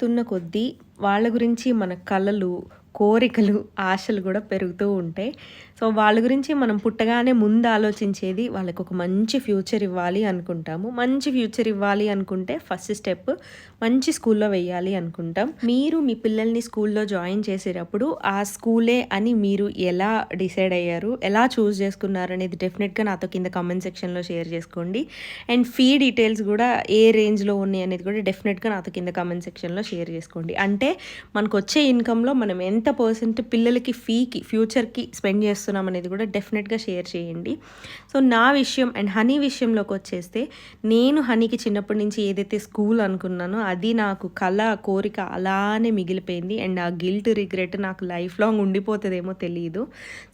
పెరుగుతున్న కొద్దీ వాళ్ళ గురించి మన కళలు కోరికలు ఆశలు కూడా పెరుగుతూ ఉంటాయి సో వాళ్ళ గురించి మనం పుట్టగానే ముందు ఆలోచించేది వాళ్ళకి ఒక మంచి ఫ్యూచర్ ఇవ్వాలి అనుకుంటాము. మంచి ఫ్యూచర్ ఇవ్వాలి అనుకుంటే ఫస్ట్ స్టెప్ మంచి స్కూల్లో వెయ్యాలి అనుకుంటాం. మీరు మీ పిల్లల్ని స్కూల్లో జాయిన్ చేసేటప్పుడు ఆ స్కూలే అని మీరు ఎలా డిసైడ్ అయ్యారు? ఎలా చూస్ చేసుకున్నారు అనేది డెఫినెట్గా నాతో కింద కామెంట్ సెక్షన్లో షేర్ చేసుకోండి. అండ్ ఫీ డీటెయిల్స్ కూడా ఏ రేంజ్లో ఉన్నాయి అనేది కూడా డెఫినెట్గా నాతో కింద కామెంట్ సెక్షన్లో షేర్ చేసుకోండి. అంటే మనకు వచ్చే ఇన్కంలో మనం ఎంత పర్సెంట్ పిల్లలకి ఫీకి ఫ్యూచర్కి స్పెండ్ చేస్తున్నాం అనేది కూడా డెఫినెట్గా షేర్ చేయండి. సో నా విషయం అండ్ హనీ విషయంలోకి వచ్చేస్తే నేను హనీకి చిన్నప్పటి నుంచి ఏదైతే స్కూల్ అనుకున్నానో అది నాకు కళ కోరిక అలానే మిగిలిపోయింది. అండ్ ఆ గిల్ట్ రిగ్రెట్ నాకు లైఫ్ లాంగ్ ఉండిపోతుందేమో తెలియదు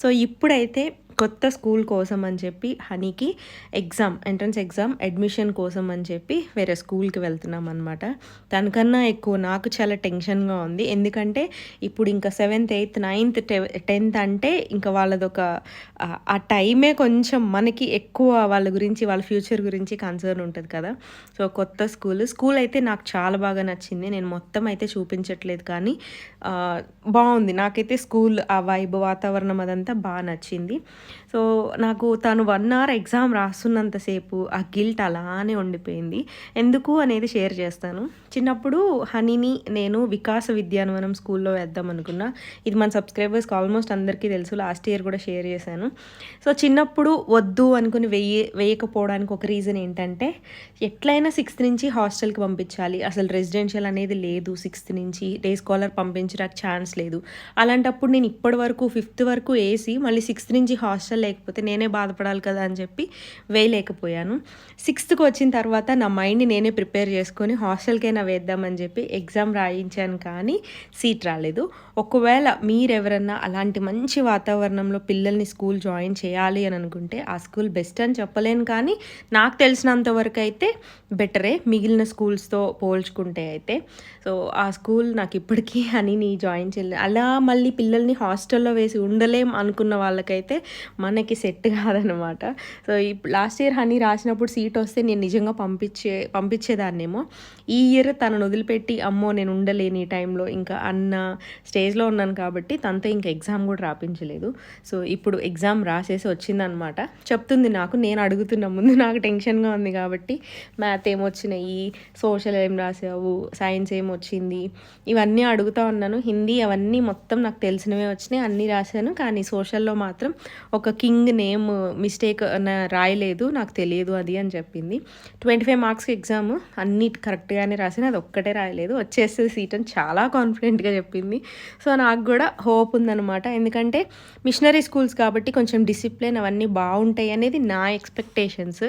సో ఇప్పుడైతే కొత్త స్కూల్ కోసం అని చెప్పి హనీకి ఎగ్జామ్ ఎంట్రన్స్ ఎగ్జామ్ అడ్మిషన్ కోసం అని చెప్పి వేరే స్కూల్కి వెళ్తున్నాం అనమాట దానికన్నా ఎక్కువ నాకు చాలా టెన్షన్గా ఉంది. ఎందుకంటే ఇప్పుడు ఇంకా సెవెంత్ ఎయిత్ నైన్త్ టెన్త్ అంటే ఇంకా వాళ్ళదొక ఆ- టైమే కొంచెం మనకి ఎక్కువ వాళ్ళ గురించి వాళ్ళ ఫ్యూచర్ గురించి కన్సర్న్ ఉంటుంది కదా. సో కొత్త స్కూల్. స్కూల్ అయితే నాకు చాలా బాగా నచ్చింది. నేను మొత్తం అయితే చూపించట్లేదు కానీ బాగుంది. నాకైతే స్కూల్ ఆ వైబ్ వాతావరణం అదంతా బాగా నచ్చింది. సో నాకు తను వన్ అవర్ ఎగ్జామ్ రాస్తున్నంతసేపు ఆ గిల్ట్ అలానే ఉండిపోయింది. ఎందుకు అనేది షేర్ చేస్తాను. చిన్నప్పుడు హనీని నేను వికాస విద్యానవనం స్కూల్లో వేద్దాం అనుకున్నా. ఇది మన సబ్స్క్రైబర్స్కి ఆల్మోస్ట్ అందరికీ తెలుసు. లాస్ట్ ఇయర్ కూడా షేర్ చేశాను. సో చిన్నప్పుడు వద్దు అనుకుని వెయ్యి వేయకపోవడానికి ఒక రీజన్ ఏంటంటే ఎట్లయినా సిక్స్త్ నుంచి హాస్టల్కి పంపించాలి. అసలు రెసిడెన్షియల్ అనేది లేదు. సిక్స్త్ నుంచి డే స్కాలర్ పంపించడానికి ఛాన్స్ లేదు. అలాంటప్పుడు నేను ఇప్పటి వరకు ఫిఫ్త్ వరకు వేసి మళ్ళీ సిక్స్త్ నుంచి హాస్టల్ హాస్టల్ లేకపోతే నేనే బాధపడాలి కదా అని చెప్పి వేయలేకపోయాను. సిక్స్త్కి వచ్చిన తర్వాత నా మైండ్ని నేనే ప్రిపేర్ చేసుకొని హాస్టల్కైనా వేద్దామని చెప్పి ఎగ్జామ్ రాయించాను కానీ సీట్ రాలేదు. ఒకవేళ మీరెవరన్నా అలాంటి మంచి వాతావరణంలో పిల్లల్ని స్కూల్ జాయిన్ చేయాలి అని అనుకుంటే ఆ స్కూల్ బెస్ట్ అని చెప్పలేను కానీ నాకు తెలిసినంత వరకు అయితే బెటరే మిగిలిన స్కూల్స్తో పోల్చుకుంటే అయితే. సో ఆ స్కూల్ నాకు ఇప్పటికీ అని నీ జాయిన్ చేయలేదు అలా మళ్ళీ పిల్లల్ని హాస్టల్లో వేసి ఉండలేం అనుకున్న వాళ్ళకైతే మనకి సెట్ కాదనమాట. సో ఇప్పుడు లాస్ట్ ఇయర్ హనీ రాసినప్పుడు సీట్ వస్తే నేను నిజంగా పంపించే పంపించేదాన్నేమో. ఈ ఇయర్ తనను వదిలిపెట్టి అమ్మో నేను ఉండలేని ఈ టైంలో. ఇంకా అన్న స్టేజ్లో ఉన్నాను కాబట్టి తనతో ఇంకా ఎగ్జామ్ కూడా రాపించలేదు. సో ఇప్పుడు ఎగ్జామ్ రాసేసి వచ్చిందనమాట. చెప్తుంది నాకు నేను అడుగుతున్న ముందు నాకు టెన్షన్గా ఉంది కాబట్టి మ్యాథ్ ఏమొచ్చినాయి సోషల్ ఏం రాసావు సైన్స్ ఏమొచ్చింది ఇవన్నీ అడుగుతా ఉన్నాను. హిందీ అవన్నీ మొత్తం నాకు తెలిసినవే వచ్చినాయి అన్నీ రాశాను. కానీ సోషల్లో మాత్రం ఒక కింగ్ నేమ్ మిస్టేక్ రాయలేదు నాకు తెలియదు అది అని చెప్పింది. ట్వంటీ ఫైవ్ మార్క్స్ ఎగ్జామ్ అన్ని కరెక్ట్గానే రాసిన అది ఒక్కటే రాయలేదు. వచ్చేస్తుంది సీట్ అని చాలా కాన్ఫిడెంట్గా చెప్పింది. సో నాకు కూడా హోప్ ఉందనమాట ఎందుకంటే మిషనరీ స్కూల్స్ కాబట్టి కొంచెం డిసిప్లిన్ అవన్నీ బాగుంటాయి అనేది నా ఎక్స్పెక్టేషన్స్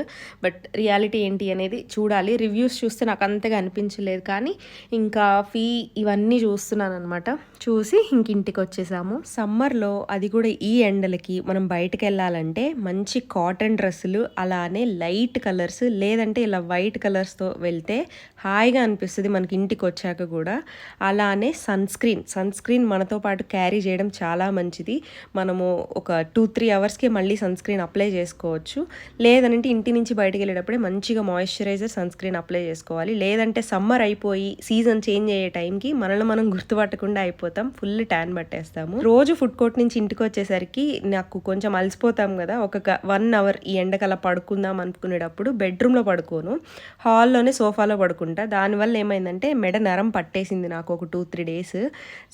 బట్ రియాలిటీ ఏంటి అనేది చూడాలి. రివ్యూస్ చూస్తే నాకు అంతగా అనిపించలేదు. కానీ ఇంకా ఫీ ఇవన్నీ చూస్తున్నాను అనమాట చూసి ఇంక ఇంటికి వచ్చేసాము. సమ్మర్లో అది కూడా ఈ ఎండలకి మనం బయటకు వెళ్ళాలంటే మంచి కాటన్ డ్రెస్సులు అలానే లైట్ కలర్స్ లేదంటే ఇలా వైట్ కలర్స్తో వెళ్తే హాయిగా అనిపిస్తుంది మనకి ఇంటికి వచ్చాక కూడా. అలానే సన్ స్క్రీన్ సన్ స్క్రీన్ మనతో పాటు క్యారీ చేయడం చాలా మంచిది. మనము ఒక టూ త్రీ అవర్స్కి మళ్ళీ సన్ స్క్రీన్ అప్లై చేసుకోవచ్చు. లేదంటే ఇంటి నుంచి బయటకు వెళ్ళేటప్పుడే మంచిగా మాయిశ్చరైజర్ సన్ స్క్రీన్ అప్లై చేసుకోవాలి. లేదంటే సమ్మర్ అయిపోయి సీజన్ చేంజ్ అయ్యే టైంకి మనల్ని మనం గుర్తుపట్టకుండా అయిపోతాం. ఫుల్ ట్యాన్ పట్టేస్తాము. రోజు ఫుడ్ కోర్ట్ నుంచి ఇంటికి వచ్చేసరికి నాకు కొంచెం అలసిపోతాం కదా ఒక వన్ అవర్ ఈ ఎండకలా పడుకుందాం అనుకునేటప్పుడు బెడ్రూమ్లో పడుకోను హాల్లోనే సోఫాలో పడుకుంటా. దానివల్ల ఏమైందంటే మెడ నరం పట్టేసింది నాకు ఒక టూ త్రీ డేస్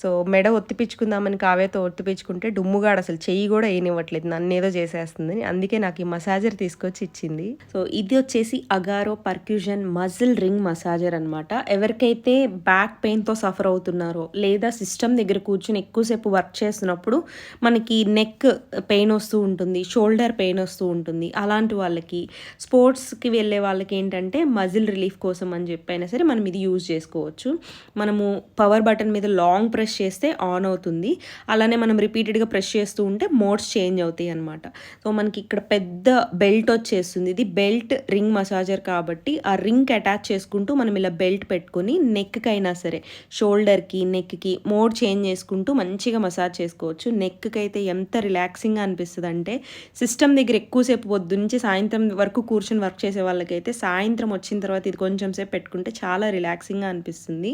సో మెడ ఒత్తిపించుకుందామని కావేతో ఒత్తిపించుకుంటే డుమ్ముగాడు అసలు చెయ్యి కూడా ఏనివ్వట్లేదు నన్ను ఏదో చేసేస్తుంది అందుకే నాకు ఈ మసాజర్ తీసుకొచ్చి ఇచ్చింది. సో ఇది వచ్చేసి Agaro percussion muscle ring massager అనమాట ఎవరికైతే బ్యాక్ పెయిన్తో సఫర్ అవుతున్నారో లేదా సిస్టమ్ దగ్గర కూర్చుని ఎక్కువసేపు వర్క్ చేస్తున్నప్పుడు మనకి నెక్ పెయిన్ వస్తూ ఉంటుంది షోల్డర్ పెయిన్ వస్తూ ఉంటుంది. అలాంటి వాళ్ళకి స్పోర్ట్స్కి వెళ్ళే వాళ్ళకి ఏంటంటే మజిల్ రిలీఫ్ కోసం అని చెప్పైనా సరే మనం ఇది యూజ్ చేసుకోవచ్చు. మనము పవర్ బటన్ మీద లాంగ్ ప్రెస్ చేస్తే ఆన్ అవుతుంది. అలానే మనం రిపీటెడ్గా ప్రెస్ చేస్తూ ఉంటే మోడ్స్ చేంజ్ అవుతాయి అనమాట సో మనకి ఇక్కడ పెద్ద బెల్ట్ వచ్చేస్తుంది. ఇది బెల్ట్ రింగ్ మసాజర్ కాబట్టి ఆ రింగ్ అటాచ్ చేసుకుంటూ మనం ఇలా బెల్ట్ పెట్టుకొని నెక్కి అయినా సరే షోల్డర్కి నెక్కి మోడ్ చేంజ్ చేసుకుంటూ మంచిగా మసాజ్ చేసుకోవచ్చు. నెక్కి అయితే ఎంత రిలాక్సింగ్గా అనిపిస్తుంది అనిపిస్తుంది అంటే సిస్టమ్ దగ్గర ఎక్కువసేపు పొద్దు నుంచి సాయంత్రం వరకు కూర్చొని వర్క్ చేసే వాళ్ళకైతే సాయంత్రం వచ్చిన తర్వాత ఇది కొంచెం సేపు పెట్టుకుంటే చాలా రిలాక్సింగ్గా అనిపిస్తుంది.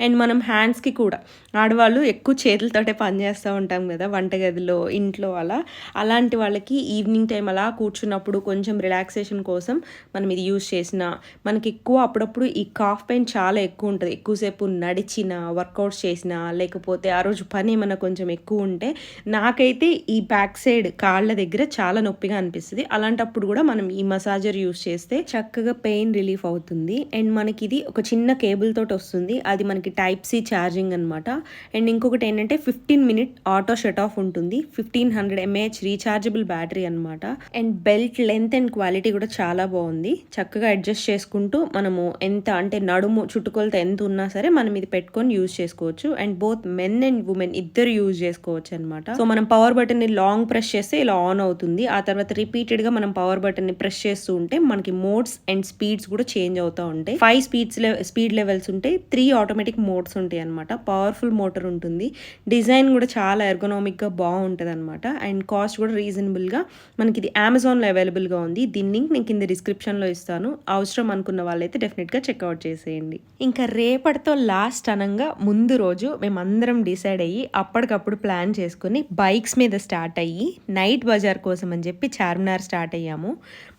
అండ్ మనం హ్యాండ్స్కి కూడా. ఆడవాళ్ళు ఎక్కువ చేతులతోటే పని చేస్తూ ఉంటాం కదా వంటగదిలో ఇంట్లో అలా. అలాంటి వాళ్ళకి ఈవినింగ్ టైం అలా కూర్చున్నప్పుడు కొంచెం రిలాక్సేషన్ కోసం మనం ఇది యూజ్ చేసిన మనకి ఎక్కువ అప్పుడప్పుడు ఈ కాఫ్ పెయిన్ చాలా ఎక్కువ ఉంటుంది. ఎక్కువసేపు నడిచిన వర్కౌట్స్ చేసిన లేకపోతే ఆ రోజు పని ఏమైనా కొంచెం ఎక్కువ ఉంటే నాకైతే ఈ బ్యాక్ సైడ్ కాళ్ళ దగ్గర చాలా నొప్పిగా అనిపిస్తుంది. అలాంటప్పుడు కూడా మనం ఈ మసాజర్ యూస్ చేస్తే చక్కగా పెయిన్ రిలీఫ్ అవుతుంది. అండ్ మనకి ఇది ఒక చిన్న కేబుల్ తోటి వస్తుంది. అది మనకి మనకి టైప్ సి ఛార్జింగ్ అనమాట అండ్ ఇంకొకటి ఏంటంటే fifteen minute auto shut off ఉంటుంది. Fifteen hundred mAh rechargeable battery అనమాట and belt length and quality కూడా చాలా బాగుంది. చక్కగా అడ్జస్ట్ చేసుకుంటూ మనము ఎంత అంటే నడుము చుట్టుకొలత ఎంత ఉన్నా సరే మనం ఇది పెట్టుకొని యూజ్ చేసుకోవచ్చు. And both men and women ఇద్దరు యూజ్ చేసుకోవచ్చు అనమాట సో మనం పవర్ బటన్ని లాంగ్ ప్రెస్ చేస్తే ఇలా ఆన్ అవుతుంది. ఆ తర్వాత రిపీటెడ్గా మనం పవర్ బటన్ని ప్రెస్ చేస్తూ ఉంటే మనకి మోడ్స్ అండ్ స్పీడ్స్ కూడా చేంజ్ అవుతూ ఉంటాయి. ఫైవ్ స్పీడ్స్ స్పీడ్ లెవెల్స్ ఉంటాయి త్రీ ఆటోమేటిక్ ఎలక్ట్రిక్ మోడ్స్ ఉంటాయి అనమాట పవర్ఫుల్ మోటార్ ఉంటుంది. డిజైన్ కూడా చాలా ఎర్గోనామిక్గా బాగుంటుంది అనమాట అండ్ కాస్ట్ కూడా రీజనబుల్గా మనకి ఇది అమెజాన్లో అవైలబుల్గా ఉంది. దీని లింక్ నేను కింద డిస్క్రిప్షన్లో ఇస్తాను. అవసరం అనుకున్న వాళ్ళైతే డెఫినెట్గా చెక్అవుట్ చేసేయండి. ఇంకా రేపటితో లాస్ట్ అనంగా ముందు రోజు మేమందరం డిసైడ్ అయ్యి అప్పటికప్పుడు ప్లాన్ చేసుకుని బైక్స్ మీద స్టార్ట్ అయ్యి నైట్ బజార్ కోసం అని చెప్పి చార్మినార్ స్టార్ట్ అయ్యాము.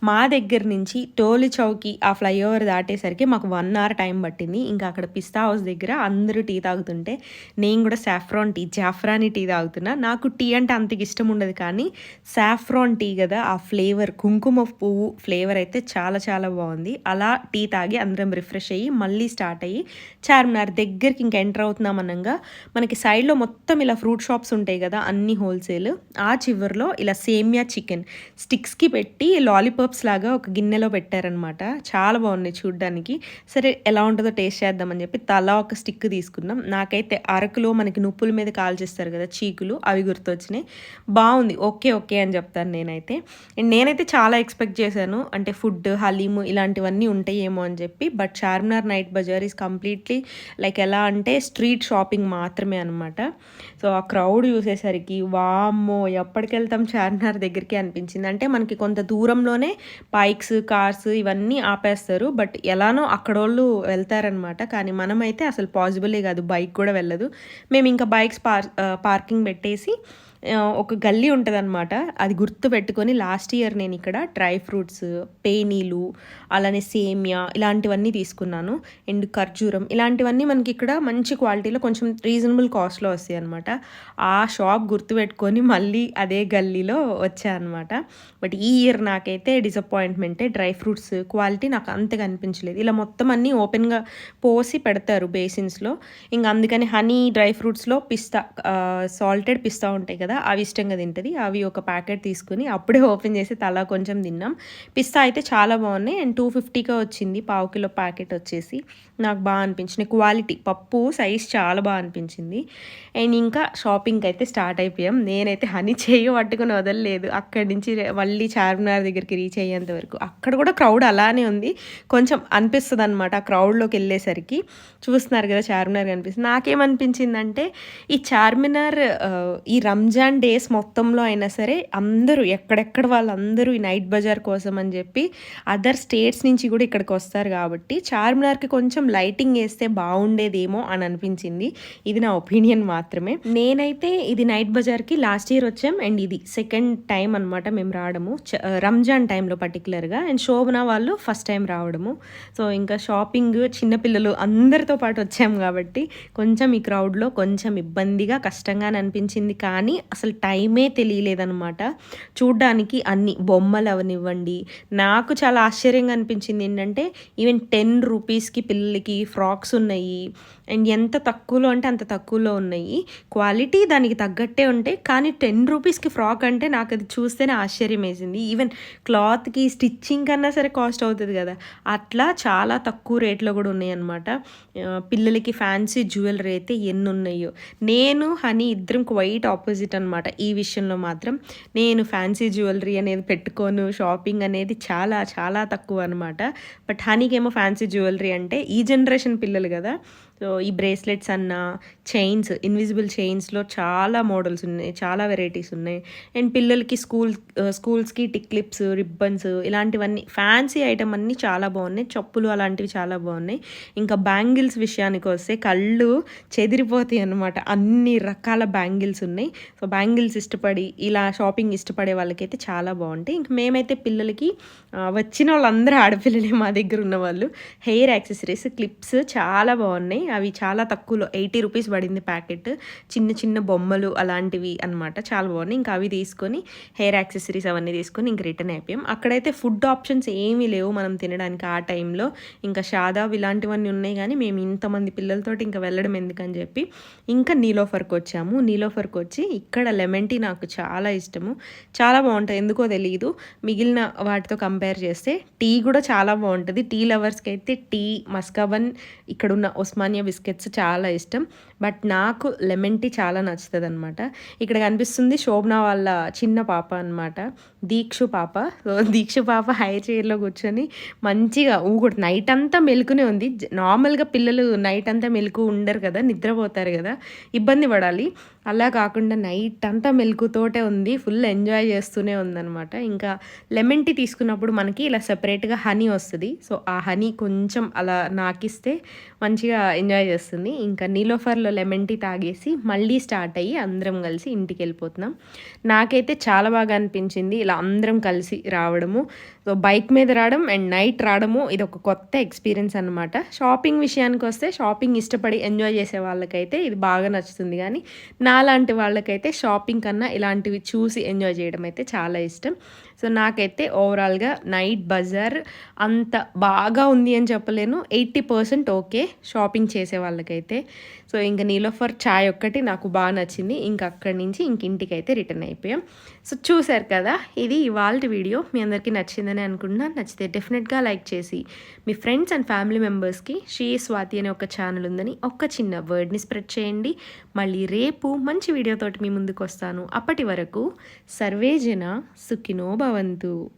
మా దగ్గర నుంచి టోలి చౌకి ఆ ఫ్లైఓవర్ దాటేసరికి మాకు వన్ అవర్ టైం పట్టింది. ఇంకా అక్కడ పిస్తా హౌస్ దగ్గర అందరూ టీ తాగుతుంటే నేను కూడా సాఫ్రాన్ టీ జాఫ్రానీ టీ తాగుతున్నా. నాకు టీ అంటే అంతకి ఇష్టం ఉండదు కానీ సాఫ్రాన్ టీ కదా ఆ ఫ్లేవర్ కుంకుమ పువ్వు ఫ్లేవర్ అయితే చాలా చాలా బాగుంది. అలా టీ తాగి అందరం రిఫ్రెష్ అయ్యి మళ్ళీ స్టార్ట్ అయ్యి చార్మినార్ దగ్గరికి ఇంకా ఎంటర్ అవుతున్నాం అనగా మనకి సైడ్లో మొత్తం ఇలా ఫ్రూట్ షాప్స్ ఉంటాయి కదా అన్ని హోల్సేల్ ఆ చివరిలో ఇలా సేమియా చికెన్. స్టిక్స్కి పెట్టి లాలీపాప్స్ లాగా ఒక గిన్నెలో పెట్టారనమాట చాలా బాగున్నాయి చూడ్డానికి. సరే ఎలా ఉంటుందో టేస్ట్ చేద్దామని చెప్పి తలా ఒక స్టిక్ తీసుకున్నాం. నాకైతే అరకులో మనకి నుప్పుల మీద కాల్చేస్తారు కదా చీకులు అవి గుర్తొచ్చినాయి. బాగుంది. ఓకే ఓకే అని చెప్తాను నేనైతే. అండ్ నేనైతే చాలా ఎక్స్పెక్ట్ చేశాను. అంటే ఫుడ్ హలీము ఇలాంటివన్నీ ఉంటాయేమో అని చెప్పి. But Charminar night bazaar is completely like ఎలా అంటే స్ట్రీట్ షాపింగ్ మాత్రమే అనమాట సో ఆ క్రౌడ్ చూసేసరికి వామ్మో ఎప్పటికెళ్తాం చార్మినార్ దగ్గరికి అనిపించింది. అంటే మనకి కొంత దూరంలోనే బైక్స్ కార్స్ ఇవన్నీ ఆపేస్తారు. బట్ ఎలానో అక్కడోళ్ళు వెళ్తారనమాట కానీ మనమైతే అసలు పాసిబులే కాదు. బైక్ కూడా వెళ్ళదు. మేము ఇంకా బైక్స్ పార్ పార్కింగ్ పెట్టేసి ఒక గల్లీ ఉంటుంది అనమాట అది గుర్తు పెట్టుకొని లాస్ట్ ఇయర్ నేను ఇక్కడ డ్రై ఫ్రూట్స్ పేనీలు అలానే సేమియా ఇలాంటివన్నీ తీసుకున్నాను. అండ్ ఖర్జూరం ఇలాంటివన్నీ మనకి ఇక్కడ మంచి క్వాలిటీలో కొంచెం రీజనబుల్ కాస్ట్లో వస్తాయి అనమాట ఆ షాప్ గుర్తు పెట్టుకొని మళ్ళీ అదే గల్లీలో వచ్చాయన్నమాట. బట్ ఈ ఇయర్ నాకైతే డిసప్పాయింట్మెంటే డ్రై ఫ్రూట్స్ క్వాలిటీ నాకు అంతగా అనిపించలేదు ఇలా మొత్తం అన్నీ ఓపెన్గా పోసి పెడతారు బేసిన్స్లో. ఇంకా అందుకని హనీ డ్రై ఫ్రూట్స్లో పిస్తా సాల్టెడ్ పిస్తా ఉంటాయి కదా అవి ఇష్టంగా తింటుంది. అవి ఒక ప్యాకెట్ తీసుకుని అప్పుడే ఓపెన్ చేసి తలా కొంచెం తిన్నాం. పిస్తా అయితే చాలా బాగున్నాయి. అండ్ టూ ఫిఫ్టీగా వచ్చింది. పావు కిలో ప్యాకెట్ వచ్చేసి నాకు బాగా అనిపించింది. క్వాలిటీ పప్పు సైజ్ చాలా బాగా అనిపించింది. అండ్ ఇంకా షాపింగ్కి అయితే స్టార్ట్ అయిపోయాం. నేనైతే హనీ చేయి పట్టుకుని వదలలేదు. అక్కడి నుంచి మళ్ళీ చార్మినార్ దగ్గరికి రీచ్ అయ్యేంత వరకు. అక్కడ కూడా క్రౌడ్ అలానే ఉంది. కొంచెం అనిపిస్తుంది అనమాట ఆ క్రౌడ్లోకి వెళ్ళేసరికి. చూస్తున్నారు కదా చార్మినార్ కనిపిస్తుంది. నాకేమనిపించిందంటే ఈ చార్మినార్ ఈ రంజాన్ రంజాన్ డేస్ మొత్తంలో అయినా సరే అందరూ ఎక్కడెక్కడ వాళ్ళందరూ ఈ నైట్ బజార్ కోసం అని చెప్పి అదర్ స్టేట్స్ నుంచి కూడా ఇక్కడికి వస్తారు కాబట్టి చార్మినార్కి కొంచెం లైటింగ్ వేస్తే బాగుండేదేమో అని అనిపించింది. ఇది నా ఒపీనియన్ మాత్రమే. నేనైతే ఇది నైట్ బజార్కి లాస్ట్ ఇయర్ వచ్చాం అండ్ ఇది సెకండ్ టైం అనమాట మేము రావడము. రంజాన్ టైంలో పర్టికులర్గా అండ్ శోభన వాళ్ళు ఫస్ట్ టైం రావడము. సో ఇంకా షాపింగ్ చిన్నపిల్లలు అందరితో పాటు వచ్చాం కాబట్టి కొంచెం ఈ క్రౌడ్లో కొంచెం ఇబ్బందిగా కష్టంగా అనిపించింది కానీ అసలు టైమే తెలియలేదనమాట చూడ్డానికి అన్ని బొమ్మలు అవనివ్వండి. నాకు చాలా ఆశ్చర్యంగా అనిపించింది ఏంటంటే ఈవెన్ టెన్ రూపీస్కి పిల్లలకి ఫ్రాక్స్ ఉన్నాయి. అండ్ ఎంత తక్కువలో అంటే అంత తక్కువలో ఉన్నాయి. క్వాలిటీ దానికి తగ్గట్టే ఉంటాయి కానీ టెన్ రూపీస్కి ఫ్రాక్ అంటే నాకు అది చూస్తేనే ఆశ్చర్యం వేసింది ఈవెన్ క్లాత్కి స్టిచ్చింగ్ కన్నా సరే కాస్ట్ అవుతుంది కదా. అట్లా చాలా తక్కువ రేట్లో కూడా ఉన్నాయి అనమాట పిల్లలకి ఫ్యాన్సీ జ్యువెలరీ అయితే ఎన్ని ఉన్నాయో నేను హనీ ఇద్దరం వైట్ ఆపోజిట్ అనమాట ఈ విషయంలో మాత్రం నేను ఫ్యాన్సీ జ్యువెలరీ అనేది పెట్టుకోను. షాపింగ్ అనేది చాలా చాలా తక్కువ అనమాట బట్ హనీకేమో ఫ్యాన్సీ జ్యువెలరీ అంటే ఈ జనరేషన్ పిల్లలు కదా. సో ఈ బ్రేస్లెట్స్ అన్నా చైన్స్ ఇన్విజిబుల్ చైన్స్లో చాలా మోడల్స్ ఉన్నాయి చాలా వెరైటీస్ ఉన్నాయి. అండ్ పిల్లలకి స్కూల్ స్కూల్స్కి టిక్ క్లిప్స్ రిబ్బన్స్ ఇలాంటివన్నీ ఫ్యాన్సీ ఐటమ్ అన్నీ చాలా బాగున్నాయి చెప్పులు అలాంటివి చాలా బాగున్నాయి. ఇంకా బ్యాంగిల్స్ విషయానికి వస్తే కళ్ళు చెదిరిపోతాయి అన్నమాట అన్ని రకాల బ్యాంగిల్స్ ఉన్నాయి. సో బ్యాంగిల్స్ ఇష్టపడి ఇలా షాపింగ్ ఇష్టపడే వాళ్ళకైతే చాలా బాగుంటాయి. ఇంక మేమైతే పిల్లలకి uh, వచ్చిన వాళ్ళందరూ ఆడపిల్లలే మా దగ్గర ఉన్న వాళ్ళు హెయిర్ యాక్సెసరీస్ క్లిప్స్ చాలా బాగున్నాయి. అవి చాలా తక్కువలో ఎయిటీ రూపీస్ పడింది ప్యాకెట్. చిన్న చిన్న బొమ్మలు అలాంటివి అన్నమాట. చాలా బాగున్నాయి. ఇంకా అవి తీసుకొని హెయిర్ యాక్సెసరీస్ అవన్నీ తీసుకొని ఇంక రిటర్న్ అయిపోయాం. అక్కడైతే ఫుడ్ ఆప్షన్స్ ఏమీ లేవు మనం తినడానికి ఆ టైంలో. ఇంకా షాదాబ్ ఇలాంటివన్నీ ఉన్నాయి కానీ మేము ఇంతమంది పిల్లలతోటి ఇంకా వెళ్ళడం ఎందుకని చెప్పి ఇంకా నీలోఫర్కి వచ్చాము. నీలోఫర్కి వచ్చి ఇక్కడ లెమన్ టీ నాకు చాలా ఇష్టము. చాలా బాగుంటుంది ఎందుకో తెలియదు మిగిలిన వాటితో కంపేర్ చేస్తే టీ కూడా చాలా బాగుంటుంది. టీ లవర్స్కి అయితే టీ మస్కాబన్ ఇక్కడ ఉన్న ఒస్మానియా బిస్కెట్స్ చాలా ఇష్టం. బట్ నాకు లెమన్ టీ చాలా నచ్చుతుంది అనమాట ఇక్కడ కనిపిస్తుంది శోభన వాళ్ళ చిన్న పాప అనమాట దీక్షు పాప సో దీక్షు పాప హై చైర్లో కూర్చొని మంచిగా ఊగుడు నైట్ అంతా మెలుకునే ఉంది. జ- నార్మల్గా పిల్లలు నైట్ అంతా మెలకు ఉండరు కదా నిద్రపోతారు కదా ఇబ్బంది పడాలి. అలా కాకుండా నైట్ అంతా మెలుకుతోటే ఉంది. ఫుల్ ఎంజాయ్ చేస్తూనే ఉందన్నమాట. ఇంకా లెమన్ టీ తీసుకున్నప్పుడు మనకి ఇలా సెపరేట్గా హనీ వస్తుంది. సో ఆ హనీ కొంచెం అలా నాకిస్తే మంచిగా ఎంజాయ్ చేస్తుంది. ఇంకా నీలోఫర్లో లెమన్ టీ తాగేసి మళ్ళీ స్టార్ట్ అయ్యి అందరం కలిసి ఇంటికి వెళ్ళిపోతున్నాం. నాకైతే చాలా బాగా అనిపించింది. ఇలా అందరం కలిసి రావడము. సో బైక్ మీద రావడం అండ్ నైట్ రావడము ఇది ఒక కొత్త ఎక్స్పీరియన్స్ అనమాట షాపింగ్ విషయానికి వస్తే షాపింగ్ ఇష్టపడి ఎంజాయ్ చేసే వాళ్ళకైతే ఇది బాగా నచ్చుతుంది. కానీ నాలాంటి వాళ్ళకైతే షాపింగ్ కన్నా ఇలాంటివి చూసి ఎంజాయ్ చేయడం అయితే చాలా ఇష్టం. సో నాకైతే ఓవరాల్గా నైట్ బజార్ అంత బాగా ఉంది అని చెప్పలేను. ఎయిటీ పర్సెంట్ ఓకే షాపింగ్ చేసే వాళ్ళకైతే. సో ఇంకా నీలోఫర్ చాయ్ ఒక్కటి నాకు బాగా నచ్చింది. ఇంకా అక్కడి నుంచి ఇంక ఇంటికి అయితే రిటర్న్ అయిపోయాం. సో చూశారు కదా ఇది ఇవాళ వీడియో. మీ అందరికీ నచ్చిందని అనుకుంటున్నాను నచ్చితే డెఫినెట్గా లైక్ చేసి మీ ఫ్రెండ్స్ అండ్ ఫ్యామిలీ మెంబర్స్కి శ్రీ స్వాతి అనే ఒక ఛానల్ ఉందని ఒక చిన్న వర్డ్ని స్ప్రెడ్ చేయండి. మళ్ళీ రేపు మంచి వీడియోతోటి మీ ముందుకు వస్తాను అప్పటి వరకు సర్వేజన సుఖినో ಒಂದು